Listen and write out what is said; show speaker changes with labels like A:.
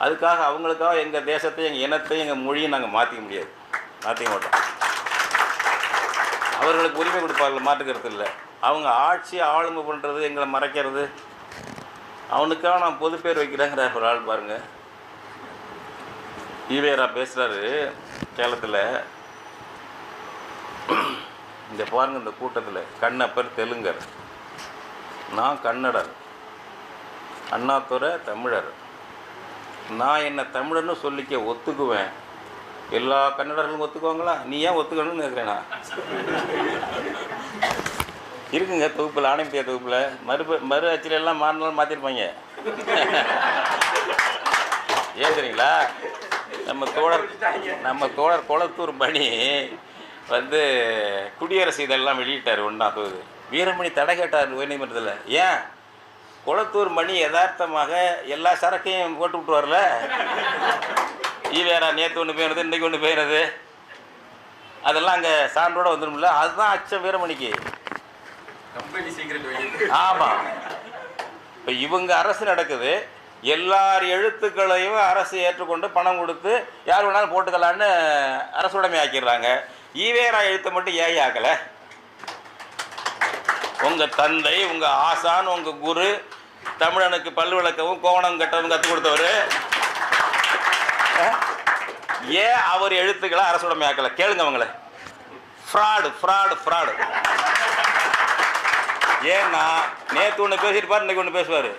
A: அதுக்காக அவங்களுக்காக எங்கள் தேசத்தையும் எங்கள் இனத்தையும் எங்கள் மொழியும் நாங்கள் மாற்றிக்க முடியாது. மாற்றிக்க மாட்டோம். அவர்களுக்கு உரிமை கொடுப்பார்கள் மாற்றுக்கிறது இல்லை. அவங்க ஆட்சி ஆளுமை பண்ணுறது எங்களை மறைக்கிறது. அவனுக்காக நான் பொது பேர் வைக்கிறேங்கிற ஒரு ஆள் பாருங்க. ஈவேரா பேசுகிறாரு கேரளத்தில். இந்த பாருங்க இந்த கூட்டத்தில். கண்ணப்பர் தெலுங்கர். நான் கன்னடர். அண்ணாத்துறை தமிழர். நான் என்னை தமிழன்னு சொல்லிக்க ஒத்துக்குவேன். எல்லா கன்னடர்களும் ஒத்துக்குவாங்களா? நீ ஏன் ஒத்துக்கணும்னு கேட்குறேன் நான் இருக்குங்க தொகுப்பில் ஆணைப்பிய தொகுப்பில். மறுப மறு அச்சில் எல்லாம் மாறினாலும் மாற்றிருப்பாங்க ஏன் தெரியுங்களா? நம்ம தோழர் நம்ம தோழர் குளத்தூர் மணி வந்து குடியரசு இதெல்லாம் வெளியிட்டார் ஒன்றா தொகுதி வீரமணி தடை கேட்டார் உயர்நீதிமன்றத்தில். ஏன்? குளத்தூர் மணி யதார்த்தமாக எல்லா சரக்கையும் போட்டு விட்டுவார்ல ஈவேரா நேற்று ஒன்று போயிடுது இன்றைக்கி ஒன்று போயிடுது அதெல்லாம் அங்கே சான்றோட வந்துடும்ல அதுதான் அச்சம் வீரமணிக்கு ஆமாம் இப்போ இவங்க அரசு நடக்குது. எல்லார் எழுத்துக்களையும் அரசு ஏற்றுக்கொண்டு பணம் கொடுத்து யார் வேணாலும் போட்டுக்கலான்னு அரசுடைமை ஆக்கிடுறாங்க. ஈவேரா எழுத்தை மட்டும் ஏன் ஆக்கலை. உங்கள் தந்தை உங்கள் ஆசான் உங்கள் குரு தமிழனுக்கு பல் விளக்கவும் கோவணம் கட்டவும் கற்றுக் கொடுத்தவர். ஏன் அவர் எழுத்துக்களை அரசுடமை ஆக்கலை. கேளுங்க அவங்கள. ஃப்ராடு ஃப்ராடு ஃப்ராடு ஏன்னா நேற்று ஒன்று பேசியிருப்பார் இன்னைக்கு ஒன்று பேசுவார்.